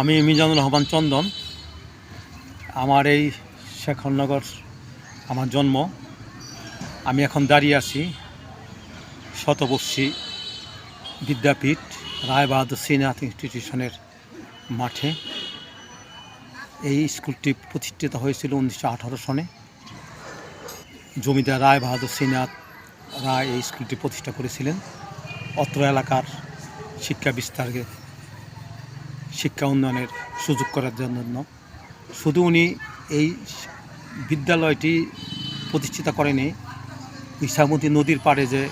আমি মিজানুর রহমান চন্দন। আমার এই শেখরনগর, আমার জন্ম। আমি এখন দাঁড়িয়ে আছি শতবর্ষী বিদ্যাপীঠ রায় বাহাদুর শ্রীনাথ ইনস্টিটিউশনের মাঠে। এই স্কুলটি প্রতিষ্ঠিত হয়েছিল উনিশশো আঠারো সনে। জমিদার রায় বাহাদুর শ্রীনাথ রায় এই স্কুলটি প্রতিষ্ঠা করেছিলেন। অত্র এলাকার শিক্ষা বিস্তারকে শিক্ষা উন্নয়নের সুযোগ করার জন্য। শুধু উনি এই বিদ্যালয়টি প্রতিষ্ঠিত করেনি, ইসামতি নদীর পাড়ে যে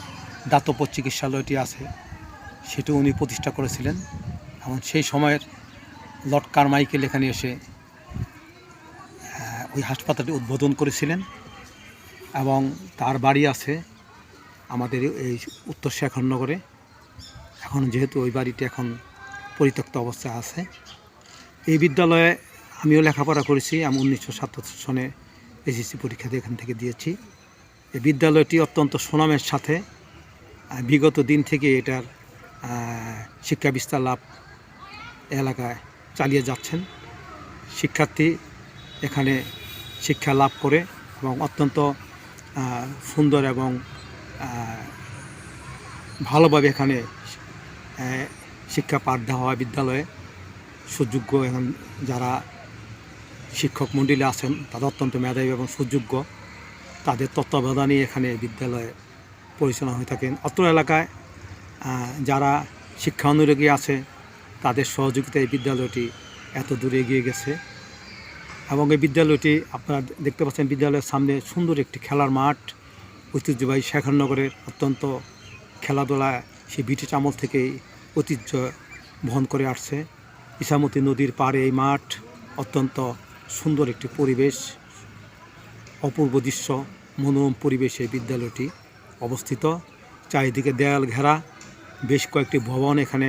দাতব্য চিকিৎসালয়টি আছে সেটি উনি প্রতিষ্ঠা করেছিলেন। এবং সেই সময়ের লর্ড কারমাইকেল এখানে এসে ওই হাসপাতালটি উদ্বোধন করেছিলেন। এবং তার বাড়ি আছে আমাদের এই উত্তর শেখরনগরে। এখন যেহেতু ওই বাড়িটি এখন পরিত্যক্ত অবস্থায় আছে। এই বিদ্যালয়ে আমিও লেখাপড়া করেছি, আমি উনিশশো সাতাত্তর সনে এসএসসি পরীক্ষা দিয়ে এখান থেকে দিয়েছি। এই বিদ্যালয়টি অত্যন্ত সুনামের সাথে বিগত দিন থেকে এটার শিক্ষা বিস্তার লাভ এলাকায় চালিয়ে যাচ্ছেন। শিক্ষার্থী এখানে শিক্ষা লাভ করে এবং অত্যন্ত সুন্দর এবং ভালোভাবে এখানে শিক্ষা পাঠ দেওয়া হয় বিদ্যালয়ে। সুযোগ্য এখন যারা শিক্ষক মণ্ডলী আছেন, তারা অত্যন্ত মেধাবী এবং সুযোগ্য। তাদের তত্ত্বাবধানে এখানে বিদ্যালয়ে পরিচালনা হয়ে থাকেন। অত্র এলাকায় যারা শিক্ষা অনুরাগী আছে, তাদের সহযোগিতায় বিদ্যালয়টি এত দূরে এগিয়ে গেছে। এবং এই বিদ্যালয়টি আপনারা দেখতে পাচ্ছেন, বিদ্যালয়ের সামনে সুন্দর একটি খেলার মাঠ। ঐতিহ্যবাহী শেখরনগরের অত্যন্ত খেলাধুলা সেই ব্রিটিশ আমল থেকেই ঐতিহ্য বহন করে আসছে। ইসামতি নদীর পাড়ে এই মাঠ অত্যন্ত সুন্দর একটি পরিবেশ, অপূর্ব দৃশ্য, মনোরম পরিবেশে বিদ্যালয়টি অবস্থিত। চারিদিকে দেয়াল ঘেরা, বেশ কয়েকটি ভবন এখানে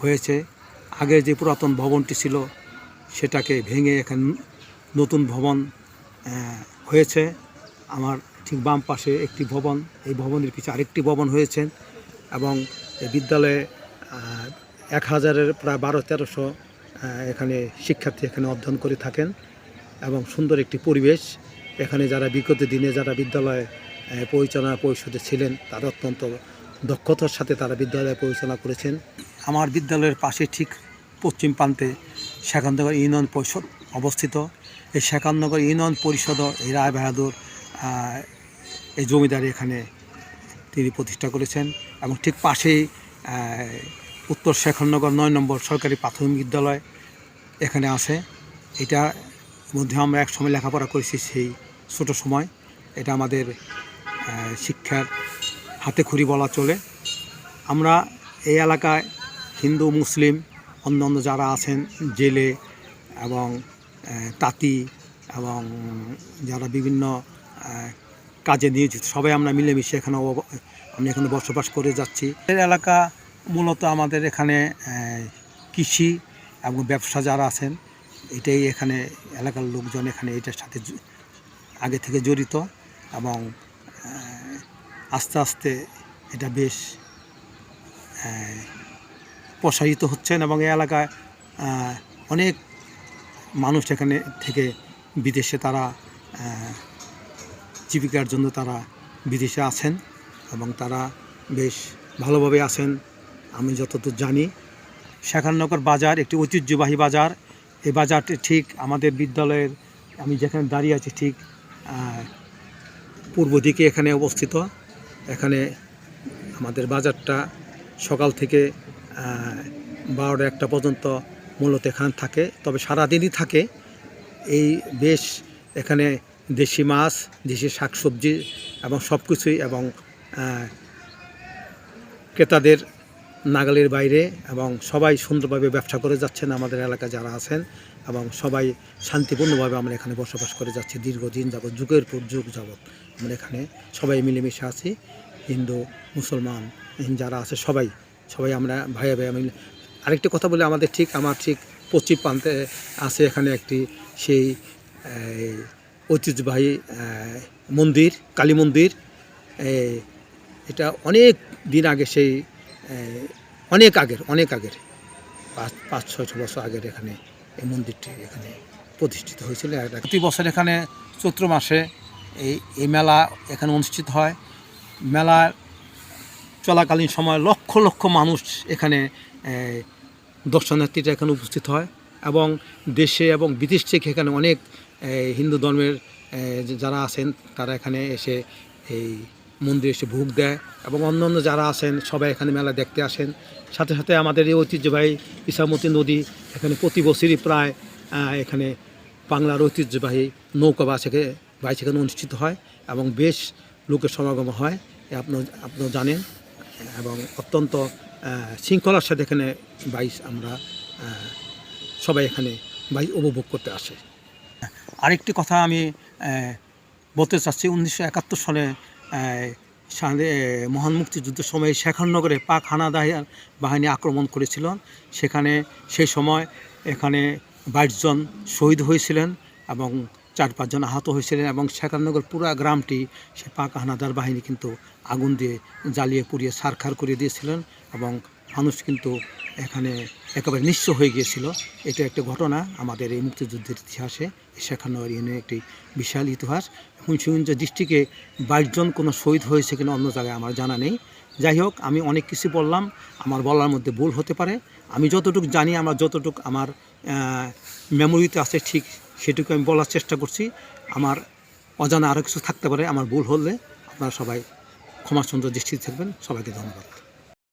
হয়েছে। আগের যে পুরাতন ভবনটি ছিল, সেটাকে ভেঙে এখানে নতুন ভবন হয়েছে। আমার ঠিক বাম পাশে একটি ভবন, এই ভবনের পিছনে আরেকটি ভবন হয়েছে এবং বিদ্যালয়ে এক হাজারের প্রায় বারো, তেরোশো এখানে শিক্ষার্থী এখানে অধ্যয়ন করে থাকেন এবং সুন্দর একটি পরিবেশ। এখানে যারা বিগত দিনে যারা বিদ্যালয়ে পরিচালনা পরিষদে ছিলেন, তারা অত্যন্ত দক্ষতার সাথে তারা বিদ্যালয় পরিচালনা করেছেন। আমার বিদ্যালয়ের পাশে ঠিক পশ্চিম প্রান্তে শেখাননগর ইউনিয়ন পরিষদ অবস্থিত। এই শেখাননগর ইউনিয়ন পরিষদ এই রায় বাহাদুর এই জমিদারি এখানে তিনি প্রতিষ্ঠা করেছেন এবং ঠিক পাশেই উত্তর শেখরনগর নয় নম্বর সরকারি প্রাথমিক বিদ্যালয় এখানে আছে। এটা মধ্যে আমরা এক সময় লেখাপড়া করেছি সেই ছোট সময়। এটা আমাদের শিক্ষার হাতে খড়ি বলা চলে। আমরা এই এলাকায় হিন্দু, মুসলিম, অন্য অন্য যারা আছেন, জেলে এবং তাঁতি এবং যারা বিভিন্ন কাজে নিয়োজিত, সবাই আমরা মিলেমিশে এখানে আমি এখানে বসবাস করে যাচ্ছি। এলাকা মূলত আমাদের এখানে কৃষি এবং ব্যবসা যারা আছেন, এটাই এখানে এলাকার লোকজন এখানে এটার সাথে আগে থেকে জড়িত এবং আস্তে আস্তে এটা বেশ প্রসারিত হচ্ছেন এবং এই এলাকায় অনেক মানুষ এখানে থেকে বিদেশে তারা জীবিকার জন্য তারা বিদেশে আছেন এবং তারা বেশ ভালোভাবে আছেন। আমি যতদূর জানি শেখানগর বাজার একটি ঐতিহ্যবাহী বাজার। এই বাজারটি ঠিক আমাদের বিদ্যালয়ের, আমি যেখানে দাঁড়িয়ে আছি ঠিক পূর্ব দিকে এখানে অবস্থিত। এখানে আমাদের বাজারটা সকাল থেকে বারোটা একটা পর্যন্ত মূলত এখানে থাকে। তবে সারাদিনই থাকে। এই বেশ এখানে দেশি মাছ, দেশি শাকসবজি এবং সব কিছুই এবং ক্রেতাদের নাগালের বাইরে এবং সবাই সুন্দরভাবে ব্যবসা করে যাচ্ছেন আমাদের এলাকায় যারা আছেন এবং সবাই শান্তিপূর্ণভাবে আমরা এখানে বসবাস করে যাচ্ছি। দীর্ঘদিন যাবৎ, যুগের পর যুগ যাবৎ আমরা এখানে সবাই মিলেমিশে আছি। হিন্দু, মুসলমান যারা আছে সবাই সবাই আমরা ভাইয়া ভাইয়া মিলে। আরেকটি কথা বলে, আমাদের ঠিক, আমার ঠিক পশ্চিম প্রান্তে আছে এখানে একটি সেই ঐতিহ্যবাহী মন্দির, কালী মন্দির। এটা অনেক দিন আগে সেই অনেক আগের অনেক আগের, পাঁচ পাঁচ ছয়শো বছর আগের এখানে এই মন্দিরটি এখানে প্রতিষ্ঠিত হয়েছিল। প্রতি বছর এখানে চৈত্র মাসে এই এই মেলা এখানে অনুষ্ঠিত হয়। মেলা চলাকালীন সময় লক্ষ লক্ষ মানুষ এখানে দর্শনার্থীরা এখানে উপস্থিত হয় এবং দেশে এবং বিদেশ থেকে এখানে অনেক হিন্দু ধর্মের যারা আছেন তারা এখানে এসে এই মন্দিরে এসে ভোগ দেয় এবং অন্যান্য যারা আছেন, সবাই এখানে মেলা দেখতে আসেন। সাথে সাথে আমাদের এই ঐতিহ্যবাহী ইসামতি নদী এখানে প্রতি বছরই প্রায় এখানে বাংলার ঐতিহ্যবাহী নৌকা বাস এখানে বাইচ এখানে অনুষ্ঠিত হয় এবং বেশ লোকের সমাগম হয়, এ আপনি আপনিও জানেন। এবং অত্যন্ত শৃঙ্খলার সাথে এখানে বাইশ আমরা সবাই এখানে বাইশ উপভোগ করতে আসে। আরেকটি কথা আমি বলতে চাচ্ছি, উনিশশো একাত্তর সালে মহান মুক্তিযুদ্ধের সময় শেখাননগরে পাক হানাদার বাহিনী আক্রমণ করেছিল। সেখানে সেই সময় এখানে বাইশজন শহীদ হয়েছিলেন এবং চার পাঁচজন আহত হয়েছিলেন এবং শেখাননগর পুরো গ্রামটি সে পাক হানাদার বাহিনী কিন্তু আগুন দিয়ে জ্বালিয়ে পুড়িয়ে সারখার করে দিয়েছিলেন এবং মানুষ কিন্তু এখানে একেবারে নিঃস্ব হয়ে গিয়েছিল। এটা একটা ঘটনা আমাদের এই মুক্তিযুদ্ধের ইতিহাসে। শেখানগর ইউনিয়নের একটি বিশাল ইতিহাস। মুন্সিগঞ্জ ডিস্ট্রিক্টে বাইশজন কোনো শহীদ হয়েছে কিনা অন্য জায়গায় আমার জানা নেই। যাই হোক, আমি অনেক কিছু বললাম। আমার বলার মধ্যে ভুল হতে পারে। আমি যতটুকু জানি, আমার যতটুকু আমার মেমোরিতে আছে ঠিক সেটুকু আমি বলার চেষ্টা করছি। আমার অজানা আরও কিছু থাকতে পারে। আমার ভুল হলে আপনারা সবাই ক্ষমা সুন্দর দৃষ্টিতে থাকবেন। সবাইকে ধন্যবাদ।